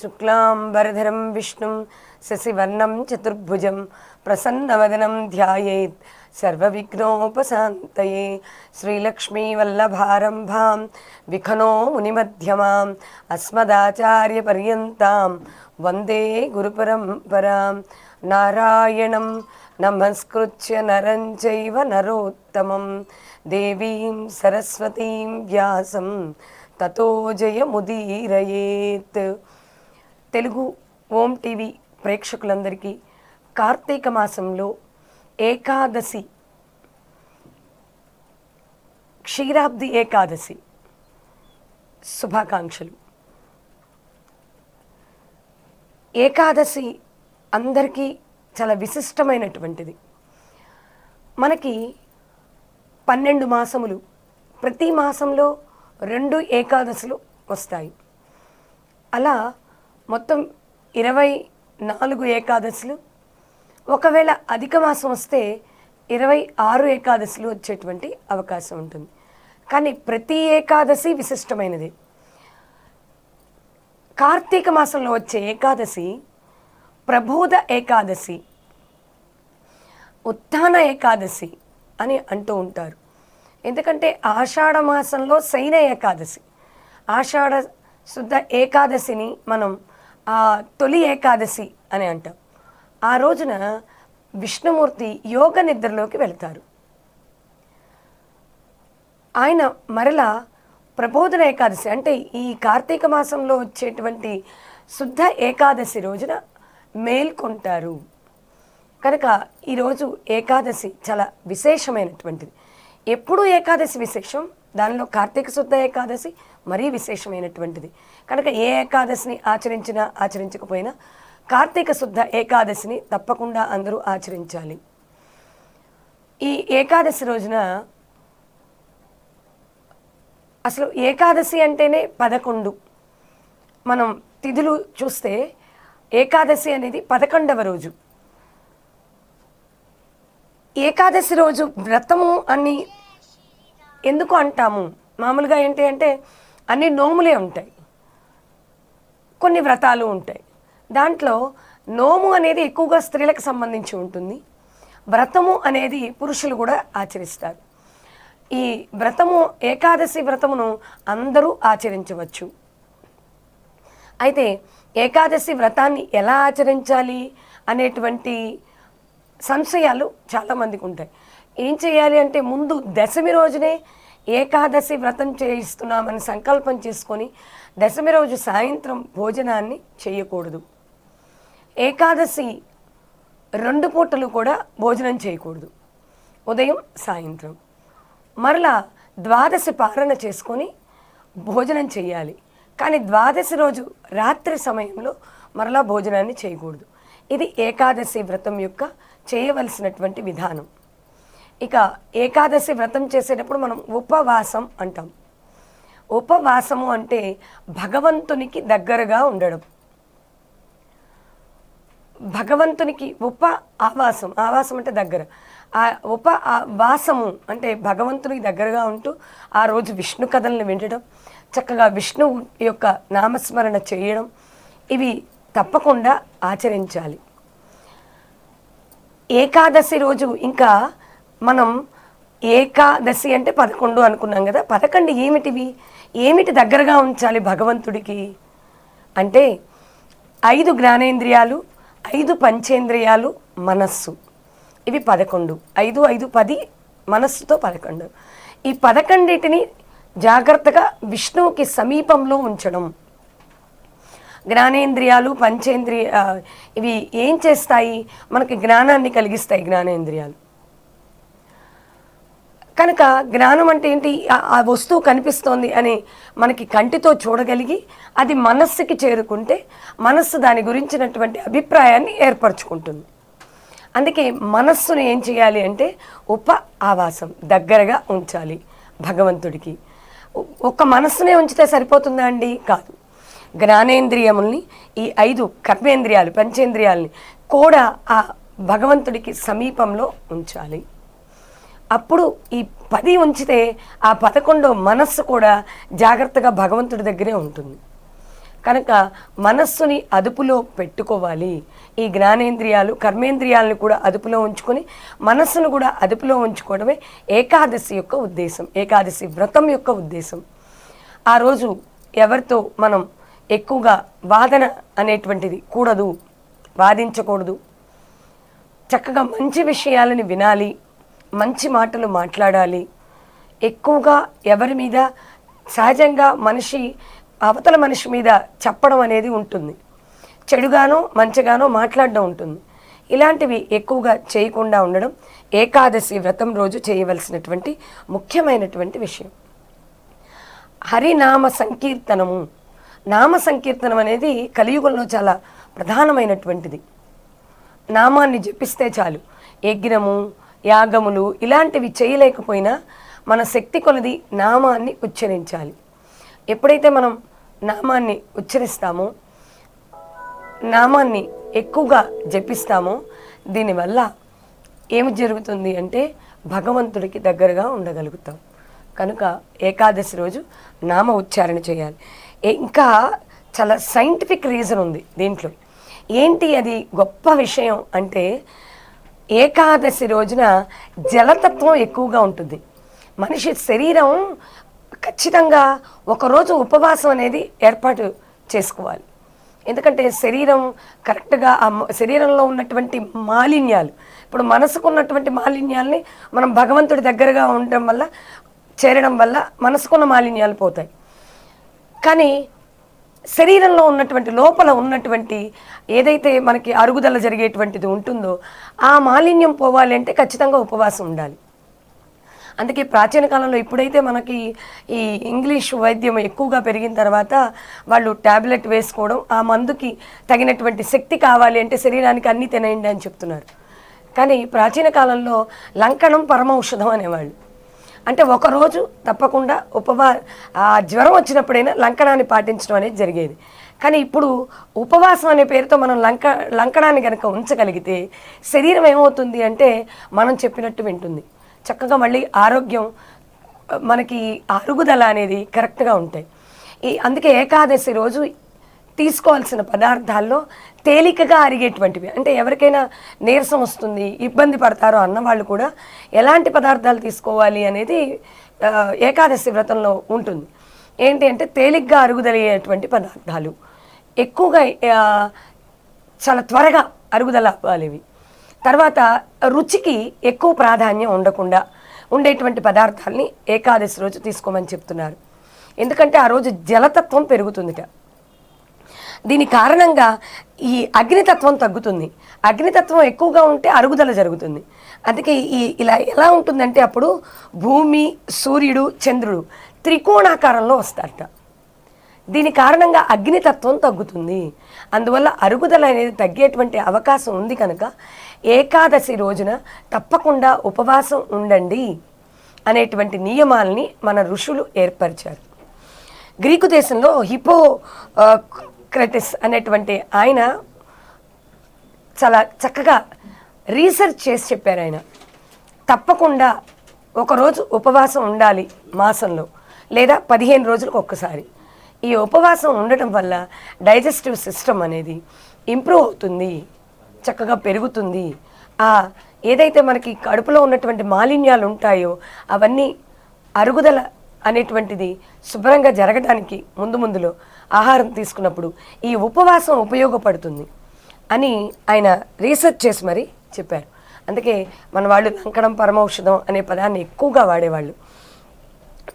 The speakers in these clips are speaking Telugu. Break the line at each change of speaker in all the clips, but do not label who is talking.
శుక్లాంబరధరం విష్ణుం శశివర్ణం చతుర్భుజం ప్రసన్నవదనం ధ్యాయేత్ సర్వవిఘ్నోపశాంతయే శ్రీలక్ష్మీవల్లభారంభాం విఖనో మునిమధ్యమాం అస్మదాచార్యపర్యంతం వందే గురుపరంపరాం నారాయణం నమస్కృత్య నరం చైవ నరోత్తమం దేవీం సరస్వతీం వ్యాసం తతో జయముదీరయేత్ తెలుగు ఓం టీవీ ప్రేక్షకులందరికీ కార్తీక మాసంలో ఏకాదశి క్షీరాబ్ది ఏకాదశి శుభాకాంక్షలు. ఏకాదశి అందరికీ చాలా విశిష్టమైనటువంటిది. మనకి పన్నెండు మాసములు ప్రతి మాసంలో రెండు ఏకాదశులు వస్తాయి. అలా మొత్తం ఇరవై నాలుగు ఏకాదశులు. ఒకవేళ అధిక మాసం వస్తే ఇరవై ఆరు ఏకాదశులు వచ్చేటువంటి అవకాశం ఉంటుంది. కానీ ప్రతి ఏకాదశి విశిష్టమైనది. కార్తీక మాసంలో వచ్చే ఏకాదశి ప్రబోధ ఏకాదశి ఉత్థాన ఏకాదశి అని అంటూ ఉంటారు. ఎందుకంటే ఆషాఢ మాసంలో శైన ఏకాదశి. ఆషాఢ శుద్ధ ఏకాదశిని మనం తొలి ఏకాదశి అని అంటాం. ఆ రోజున విష్ణుమూర్తి యోగ నిద్రలోకి వెళ్తారు. ఆయన మరలా ప్రబోధన ఏకాదశి అంటే ఈ కార్తీక మాసంలో వచ్చేటువంటి శుద్ధ ఏకాదశి రోజున మేల్కొంటారు. కనుక ఈరోజు ఏకాదశి చాలా విశేషమైనటువంటిది. ఎప్పుడు ఏకాదశి విశేషం? దానిలో కార్తీక శుద్ధ ఏకాదశి మరీ విశేషమైనటువంటిది. కనుక ఏ ఏకాదశిని ఆచరించినా ఆచరించకపోయినా కార్తీక శుద్ధ ఏకాదశిని తప్పకుండా అందరూ ఆచరించాలి. ఈ ఏకాదశి రోజున అసలు ఏకాదశి అంటేనే పదకొండు. మనం తిథులు చూస్తే ఏకాదశి అనేది పదకొండవ రోజు. ఏకాదశి రోజు వ్రతము అని ఎందుకు అంటాము? మామూలుగా ఏంటి అంటే అన్ని నోములే ఉంటాయి. కొన్ని వ్రతాలు ఉంటాయి. దాంట్లో నోము అనేది ఎక్కువగా స్త్రీలకు సంబంధించి ఉంటుంది. వ్రతము అనేది పురుషులు కూడా ఆచరిస్తారు. ఈ వ్రతము ఏకాదశి వ్రతమును అందరూ ఆచరించవచ్చు. అయితే ఏకాదశి వ్రతాన్ని ఎలా ఆచరించాలి అనేటువంటి సంశయాలు చాలామందికి ఉంటాయి. ఏం చేయాలి అంటే ముందు దశమి రోజునే ఏకాదశి వ్రతం చేయిస్తున్నామని సంకల్పం చేసుకొని దశమి రోజు సాయంత్రం భోజనాన్ని చేయకూడదు. ఏకాదశి రెండు పూటలు కూడా భోజనం చేయకూడదు. ఉదయం సాయంత్రం. మరలా ద్వాదశి పాలన చేసుకొని భోజనం చేయాలి. కానీ ద్వాదశి రోజు రాత్రి సమయంలో మరలా భోజనాన్ని చేయకూడదు. ఇది ఏకాదశి వ్రతం యొక్క చేయవలసినటువంటి విధానం. ఇక ఏకాదశి వ్రతం చేసేటప్పుడు మనం ఉపవాసం అంటాం. ఉపవాసము అంటే భగవంతునికి దగ్గరగా ఉండడం. భగవంతునికి ఉప ఆవాసం ఆవాసం అంటే దగ్గర. ఆ ఉప వాసము అంటే భగవంతునికి దగ్గరగా ఉంటూ ఆ రోజు విష్ణు కథలను వినడం చక్కగా విష్ణు యొక్క నామస్మరణ చేయడం ఇవి తప్పకుండా ఆచరించాలి. ఏకాదశి రోజు ఇంకా మనం ఏకాదశి అంటే పదకొండు అనుకున్నాం కదా పదకొండు ఏమిటివి? ఏమిటి దగ్గరగా ఉంచాలి భగవంతుడికి? అంటే ఐదు జ్ఞానేంద్రియాలు ఐదు పంచేంద్రియాలు మనస్సు. ఇవి పదకొండు. ఐదు ఐదు పది మనస్సుతో పదకొండు. ఈ పదకొండింటిని జాగ్రత్తగా విష్ణువుకి సమీపంలో ఉంచడం. జ్ఞానేంద్రియాలు పంచేంద్రియ ఇవి ఏం చేస్తాయి? మనకి జ్ఞానాన్ని కలిగిస్తాయి జ్ఞానేంద్రియాలు. కనుక జ్ఞానం అంటే ఏంటి? ఆ- వస్తువు కనిపిస్తోంది అని మనకి కంటితో చూడగలిగి అది మనస్సుకి చేరుకుంటే మనస్సు దాని గురించినటువంటి అభిప్రాయాన్ని ఏర్పరచుకుంటుంది. అందుకే మనస్సును ఏం చేయాలి అంటే ఉప ఆవాసం దగ్గరగా ఉంచాలి భగవంతుడికి. ఒక్క మనస్సునే ఉంచితే సరిపోతుందా అండి? కాదు. జ్ఞానేంద్రియముల్ని ఈ ఐదు కర్మేంద్రియాలు పంచేంద్రియాలని కూడా ఆ భగవంతుడికి సమీపంలో ఉంచాలి. అప్పుడు ఈ పది ఉంచితే ఆ పదకొండో మనస్సు కూడా జాగ్రత్తగా భగవంతుడి దగ్గరే ఉంటుంది. కనుక మనస్సుని అదుపులో పెట్టుకోవాలి. ఈ జ్ఞానేంద్రియాలు కర్మేంద్రియాలను కూడా అదుపులో ఉంచుకొని మనస్సును కూడా అదుపులో ఉంచుకోవడమే ఏకాదశి యొక్క ఉద్దేశం ఏకాదశి వ్రతం యొక్క ఉద్దేశం. ఆ రోజు ఎవరితో మనం ఎక్కువగా వాదన అనేటువంటిది కూడదు వాదించకూడదు. చక్కగా మంచి విషయాలని వినాలి. మంచి మాటలు మాట్లాడాలి. ఎక్కువగా ఎవరి మీద సహజంగా మనిషి అవతల మనిషి మీద చెప్పడం అనేది ఉంటుంది. చెడుగానో మంచిగానో మాట్లాడడం ఉంటుంది. ఇలాంటివి ఎక్కువగా చేయకుండా ఉండడం ఏకాదశి వ్రతం రోజు చేయవలసినటువంటి ముఖ్యమైనటువంటి విషయం. హరినామ సంకీర్తనము. నామ సంకీర్తనం అనేది కలియుగంలో చాలా ప్రధానమైనటువంటిది. నామాన్ని జపిస్తే చాలు. యజ్ఞము యాగములు ఇలాంటివి చేయలేకపోయినా మన శక్తి కొలది నామాన్ని ఉచ్చరించాలి. ఎప్పుడైతే మనం నామాన్ని ఉచ్చరిస్తామో నామాన్ని ఎక్కువగా జపిస్తామో దీనివల్ల ఏమి జరుగుతుంది అంటే భగవంతుడికి దగ్గరగా ఉండగలుగుతాం. కనుక ఏకాదశి రోజు నామ ఉచ్చారణ చేయాలి. ఇంకా చాలా సైంటిఫిక్ రీజన్ ఉంది దీంట్లో. ఏంటి అది గొప్ప విషయం అంటే ఏకాదశి రోజున జలతత్వం ఎక్కువగా ఉంటుంది. మనిషి శరీరం ఖచ్చితంగా ఒకరోజు ఉపవాసం అనేది ఏర్పాటు చేసుకోవాలి. ఎందుకంటే శరీరం కరెక్ట్గా ఆ శరీరంలో ఉన్నటువంటి మాలిన్యాలు ఇప్పుడు మనసుకు ఉన్నటువంటి మాలిన్యాల్ని మనం భగవంతుడి దగ్గరగా ఉండడం వల్ల చేరడం వల్ల మనసుకున్న మాలిన్యాలు పోతాయి. కానీ శరీరంలో ఉన్నటువంటి లోపల ఉన్నటువంటి ఏదైతే మనకి అరుగుదల జరిగేటువంటిది ఉంటుందో ఆ మాలిన్యం పోవాలి అంటే ఖచ్చితంగా ఉపవాసం ఉండాలి. అందుకే ప్రాచీన కాలంలో ఇప్పుడైతే మనకి ఈ ఇంగ్లీష్ వైద్యం ఎక్కువగా పెరిగిన తర్వాత వాళ్ళు ట్యాబ్లెట్ వేసుకోవడం ఆ మందుకి తగినటువంటి శక్తి కావాలి అంటే శరీరానికి అన్నీ తినేయండి అని చెప్తున్నారు. కానీ ప్రాచీన కాలంలో లంకణం పరమౌషధం అనేవాళ్ళు. అంటే ఒకరోజు తప్పకుండా ఉపవా ఆ జ్వరం వచ్చినప్పుడైనా లంకణాన్ని పాటించడం అనేది జరిగేది. కానీ ఇప్పుడు ఉపవాసం అనే పేరుతో మనం లంక లంకణాన్ని కనుక ఉంచగలిగితే శరీరం ఏమవుతుంది అంటే మనం చెప్పినట్టు వింటుంది. చక్కగా మళ్ళీ ఆరోగ్యం మనకి అరుగుదల అనేది కరెక్ట్గా ఉంటాయి. ఈ అందుకే ఏకాదశి రోజు తీసుకోవాల్సిన పదార్థాల్లో తేలికగా అరిగేటువంటివి. అంటే ఎవరికైనా నీరసం వస్తుంది ఇబ్బంది పడతారో అన్న వాళ్ళు కూడా ఎలాంటి పదార్థాలు తీసుకోవాలి అనేది ఏకాదశి వ్రతంలో ఉంటుంది. ఏంటి అంటే తేలిగ్గా అరుగుదలయ్యేటువంటి పదార్థాలు. ఎక్కువగా చాలా త్వరగా అరుగుదల అవ్వాలి ఇవి. తర్వాత రుచికి ఎక్కువ ప్రాధాన్యం ఉండకుండా ఉండేటువంటి పదార్థాలని ఏకాదశి రోజు తీసుకోమని చెప్తున్నారు. ఎందుకంటే ఆ రోజు జలతత్వం పెరుగుతుందిట. దీని కారణంగా ఈ అగ్నితత్వం తగ్గుతుంది. అగ్నితత్వం ఎక్కువగా ఉంటే అరుగుదల జరుగుతుంది. అందుకే ఈ ఇలా ఎలా ఉంటుందంటే అప్పుడు భూమి సూర్యుడు చంద్రుడు త్రికోణాకారంలో వస్తారట. దీని కారణంగా అగ్నితత్వం తగ్గుతుంది. అందువల్ల అరుగుదల అనేది తగ్గేటువంటి అవకాశం ఉంది కనుక ఏకాదశి రోజున తప్పకుండా ఉపవాసం ఉండండి అనేటువంటి నియమాల్ని మన ఋషులు ఏర్పరిచారు. గ్రీకు దేశంలో హిపో సోక్రటిస్ అనేటువంటి ఆయన చాలా చక్కగా రీసెర్చ్ చేసి చెప్పారు ఆయన. తప్పకుండా ఒకరోజు ఉపవాసం ఉండాలి మాసంలో లేదా పదిహేను రోజులకు ఒక్కసారి. ఈ ఉపవాసం ఉండటం వల్ల డైజెస్టివ్ సిస్టమ్ అనేది ఇంప్రూవ్ అవుతుంది చక్కగా పెరుగుతుంది. ఆ ఏదైతే మనకి కడుపులో ఉన్నటువంటి మాలిన్యాలు ఉంటాయో అవన్నీ అరుగుదల అనేటువంటిది శుభ్రంగా జరగడానికి ముందు ముందులో ఆహారం తీసుకున్నప్పుడు ఈ ఉపవాసం ఉపయోగపడుతుంది అని ఆయన రీసెర్చ్ చేసి మరి చెప్పారు. అందుకే మన వాళ్ళు లంకడం పరమౌషధం అనే పదాన్ని ఎక్కువగా వాడేవాళ్ళు.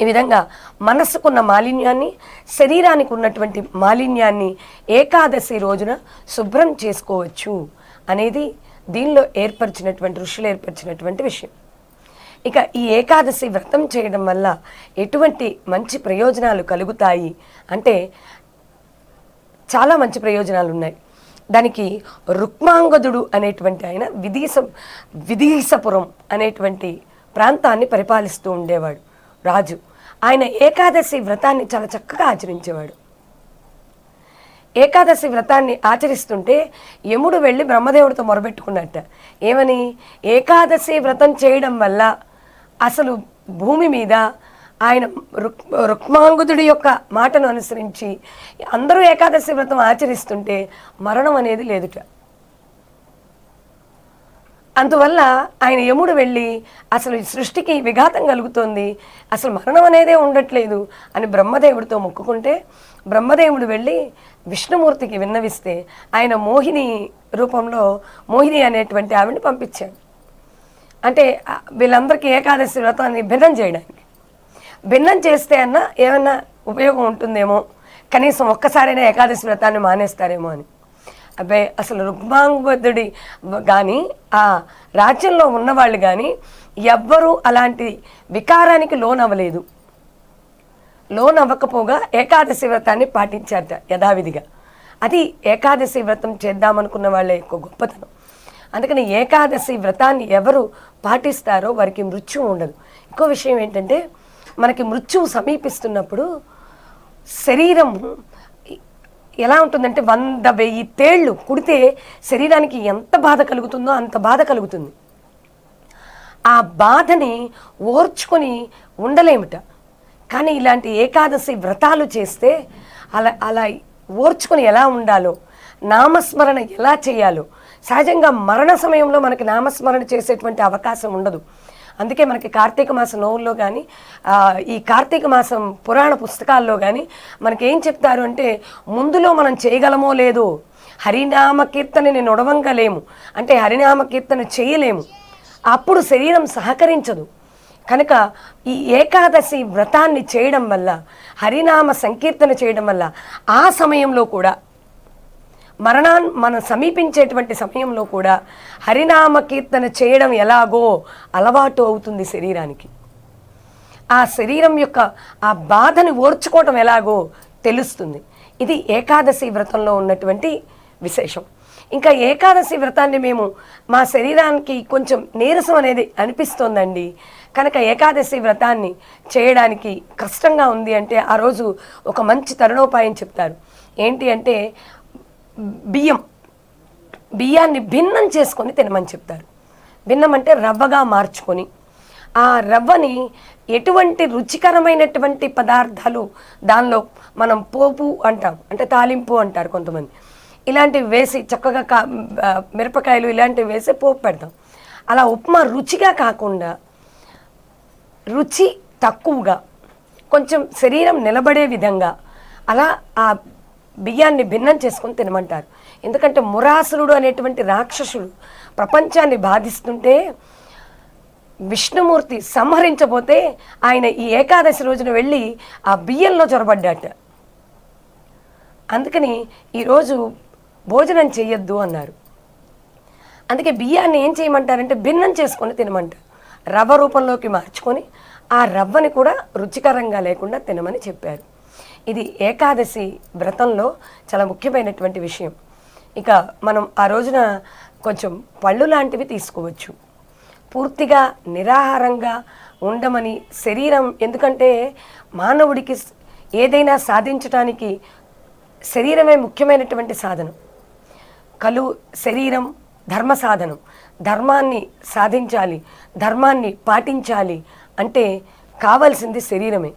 ఈ విధంగా మనస్సుకున్న మాలిన్యాన్ని శరీరానికి ఉన్నటువంటి మాలిన్యాన్ని ఏకాదశి రోజున శుభ్రం చేసుకోవచ్చు అనేది దీనిలో ఏర్పరిచినటువంటి ఋషులు ఏర్పరిచినటువంటి విషయం. ఇక ఈ ఏకాదశి వ్రతం చేయడం వల్ల ఎటువంటి మంచి ప్రయోజనాలు కలుగుతాయి అంటే చాలా మంచి ప్రయోజనాలు ఉన్నాయి దానికి రుక్మాంగదుడు అనేటువంటి ఆయన విదీస విదీసపురం అనేటువంటి ప్రాంతాన్ని పరిపాలిస్తూ ఉండేవాడు. రాజు. ఆయన ఏకాదశి వ్రతాన్ని చాలా చక్కగా ఆచరించేవాడు. ఏకాదశి వ్రతాన్ని ఆచరిస్తుంటే యముడు వెళ్ళి బ్రహ్మదేవుడితో మొరబెట్టుకున్నట్ట. ఏమని? ఏకాదశి వ్రతం చేయడం వల్ల అసలు భూమి మీద ఆయన రుక్ రుక్మాంగుదుడి యొక్క మాటను అనుసరించి అందరూ ఏకాదశి వ్రతం ఆచరిస్తుంటే మరణం అనేది లేదుట. అందువల్ల ఆయన యముడు వెళ్ళి అసలు ఈ సృష్టికి విఘాతం కలుగుతోంది అసలు మరణం అనేదే ఉండట్లేదు అని బ్రహ్మదేవుడితో మొక్కుకుంటే బ్రహ్మదేవుడు వెళ్ళి విష్ణుమూర్తికి విన్నవిస్తే ఆయన మోహిని రూపంలో మోహిని అనేటువంటి ఆవిడని పంపించాడు. అంటే వీళ్ళందరికీ ఏకాదశి వ్రతాన్ని భిన్నం చేయడానికి. భిన్నం చేస్తే అన్న ఏమన్నా ఉపయోగం ఉంటుందేమో? కనీసం ఒక్కసారైనా ఏకాదశి వ్రతాన్ని మానేస్తారేమో అని. అబ్బాయి అసలు రుగ్మాంగుబద్ధుడి కానీ ఆ రాజ్యంలో ఉన్నవాళ్ళు కానీ ఎవ్వరూ అలాంటి వికారానికి లోనవ్వలేదు. లోన్ అవ్వకపోగా ఏకాదశి వ్రతాన్ని పాటించారట యథావిధిగా. అది ఏకాదశి వ్రతం చేద్దామనుకున్న వాళ్ళ యొక్క గొప్పతనం. అందుకని ఏకాదశి వ్రతాన్ని ఎవరు పాటిస్తారో వారికి మృత్యు ఉండదు. ఇంకో విషయం ఏంటంటే మనకి మృత్యువు సమీపిస్తున్నప్పుడు శరీరం ఎలా ఉంటుందంటే వంద వెయ్యి తేళ్ళు కుడితే శరీరానికి ఎంత బాధ కలుగుతుందో అంత బాధ కలుగుతుంది. ఆ బాధని ఓర్చుకొని ఉండలేమిట. కానీ ఇలాంటి ఏకాదశి వ్రతాలు చేస్తే అలా అలా ఓర్చుకొని ఎలా ఉండాలో నామస్మరణ ఎలా చేయాలో సహజంగా మరణ సమయంలో మనకి నామస్మరణ చేసేటువంటి అవకాశం ఉండదు. అందుకే మనకి కార్తీక మాసం నోవుల్లో కానీ ఈ కార్తీక మాసం పురాణ పుస్తకాల్లో కానీ మనకి ఏం చెప్తారు అంటే ముందులో మనం చేయగలమో లేదో హరినామ కీర్తనని నొడవంగలేము అంటే హరినామ కీర్తన చేయలేము. అప్పుడు శరీరం సహకరించదు. కనుక ఈ ఏకాదశి వ్రతాన్ని చేయడం వల్ల హరినామ సంకీర్తన చేయడం వల్ల ఆ సమయంలో కూడా మరణాన్ మనం సమీపించేటువంటి సమయంలో కూడా హరినామ కీర్తన చేయడం ఎలాగో అలవాటు అవుతుంది శరీరానికి. ఆ శరీరం యొక్క ఆ బాధని ఓర్చుకోవటం ఎలాగో తెలుస్తుంది. ఇది ఏకాదశి వ్రతంలో ఉన్నటువంటి విశేషం. ఇంకా ఏకాదశి వ్రతాన్ని మేము మా శరీరానికి కొంచెం నీరసం అనేది అనిపిస్తోందండి. కనుక ఏకాదశి వ్రతాన్ని చేయడానికి కష్టంగా ఉంది అంటే ఆ రోజు ఒక మంచి తరుణోపాయం చెప్తారు. ఏంటి అంటే బియ్యం. బియ్యాన్ని భిన్నం చేసుకొని తినమని చెప్తారు. భిన్నం అంటే రవ్వగా మార్చుకొని. ఆ రవ్వని ఎటువంటి రుచికరమైనటువంటి పదార్థాలు దానిలో మనం పోపు అంటాం అంటే తాలింపు అంటారు కొంతమంది. ఇలాంటివి వేసి చక్కగా కా మిరపకాయలు ఇలాంటివి వేసి పోపు పెడతాం. అలా ఉప్మా రుచిగా కాకుండా రుచి తక్కువగా కొంచెం శరీరం నిలబడే విధంగా అలా ఆ బియ్యాన్ని భిన్నం చేసుకొని తినమంటారు. ఎందుకంటే మురాసురుడు అనేటువంటి రాక్షసుడు ప్రపంచాన్ని బాధిస్తుంటే విష్ణుమూర్తి సంహరించబోతే ఆయన ఈ ఏకాదశి రోజున వెళ్ళి ఆ బియ్యంలో చొరబడ్డాట. అందుకని ఈరోజు భోజనం చేయొద్దు అన్నారు. అందుకే బియ్యాన్ని ఏం చేయమంటారంటే భిన్నం చేసుకొని తినమంటారు రవ్వ రూపంలోకి మార్చుకొని ఆ రవ్వని కూడా రుచికరంగా లేకుండా తినమని చెప్పారు. ఇది ఏకాదశి వ్రతంలో చాలా ముఖ్యమైనటువంటి విషయం. ఇక మనం ఆ రోజున కొంచెం పళ్ళు లాంటివి తీసుకోవచ్చు. పూర్తిగా నిరాహారంగా ఉండమని శరీరం ఎందుకంటే మానవుడికి ఏదైనా సాధించడానికి శరీరమే ముఖ్యమైనటువంటి సాధనం. కలు శరీరం ధర్మ సాధనం. ధర్మాన్ని సాధించాలి ధర్మాన్ని పాటించాలి అంటే కావాల్సింది శరీరమే.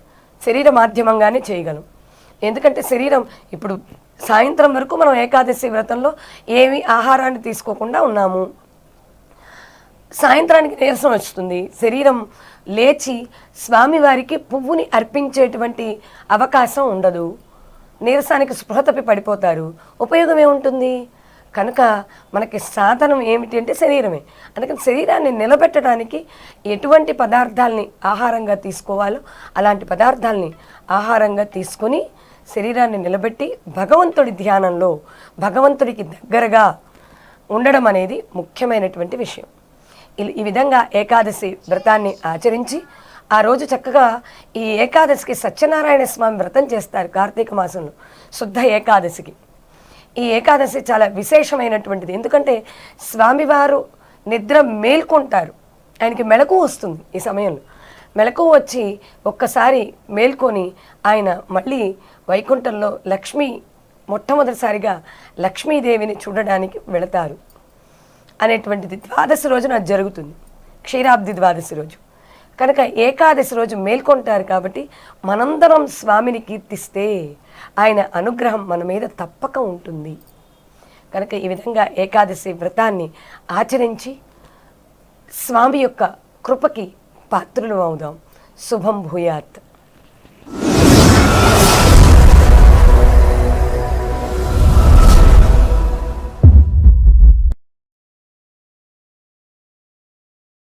శరీర మాధ్యమంగానే చేయగలం. ఎందుకంటే శరీరం ఇప్పుడు సాయంత్రం వరకు మనం ఏకాదశి వ్రతంలో ఏమి ఆహారాన్ని తీసుకోకుండా ఉన్నాము. సాయంత్రానికి నీరసం వస్తుంది. శరీరం లేచి స్వామివారికి పువ్వుని అర్పించేటువంటి అవకాశం ఉండదు. నీరసానికి స్పృహ తప్పి పడిపోతారు. ఉపయోగం ఏముంటుంది? కనుక మనకి సాధనం ఏమిటి అంటే శరీరమే. అందుకని శరీరాన్ని నిలబెట్టడానికి ఎటువంటి పదార్థాలని ఆహారంగా తీసుకోవాలో అలాంటి పదార్థాలని ఆహారంగా తీసుకొని శరీరాన్ని నిలబెట్టి భగవంతుడి ధ్యానంలో భగవంతుడికి దగ్గరగా ఉండడం అనేది ముఖ్యమైనటువంటి విషయం. ఈ- విధంగా ఏకాదశి వ్రతాన్ని ఆచరించి ఆ రోజు చక్కగా ఈ ఏకాదశికి సత్యనారాయణ స్వామి వ్రతం చేస్తారు కార్తీక మాసంలో శుద్ధ ఏకాదశికి. ఈ ఏకాదశి చాలా విశేషమైనటువంటిది. ఎందుకంటే స్వామివారు నిద్ర మేల్కొంటారు. ఆయనకి మెలకు వస్తుంది ఈ సమయంలో. మెలకు వచ్చి ఒక్కసారి మేల్కొని ఆయన మళ్ళీ వైకుంఠంలో లక్ష్మి మొట్టమొదటిసారిగా లక్ష్మీదేవిని చూడడానికి వెళతారు అనేటువంటిది ద్వాదశి రోజున అది జరుగుతుంది. క్షీరాబ్ది ద్వాదశి రోజు. కనుక ఏకాదశి రోజు మేల్కొంటారు కాబట్టి మనందరం స్వామిని కీర్తిస్తే ఆయన అనుగ్రహం మన మీద తప్పక ఉంటుంది. కనుక ఈ విధంగా ఏకాదశి వ్రతాన్ని ఆచరించి స్వామి యొక్క కృపకి పాత్రులు అవుదాం. శుభం భూయాత్.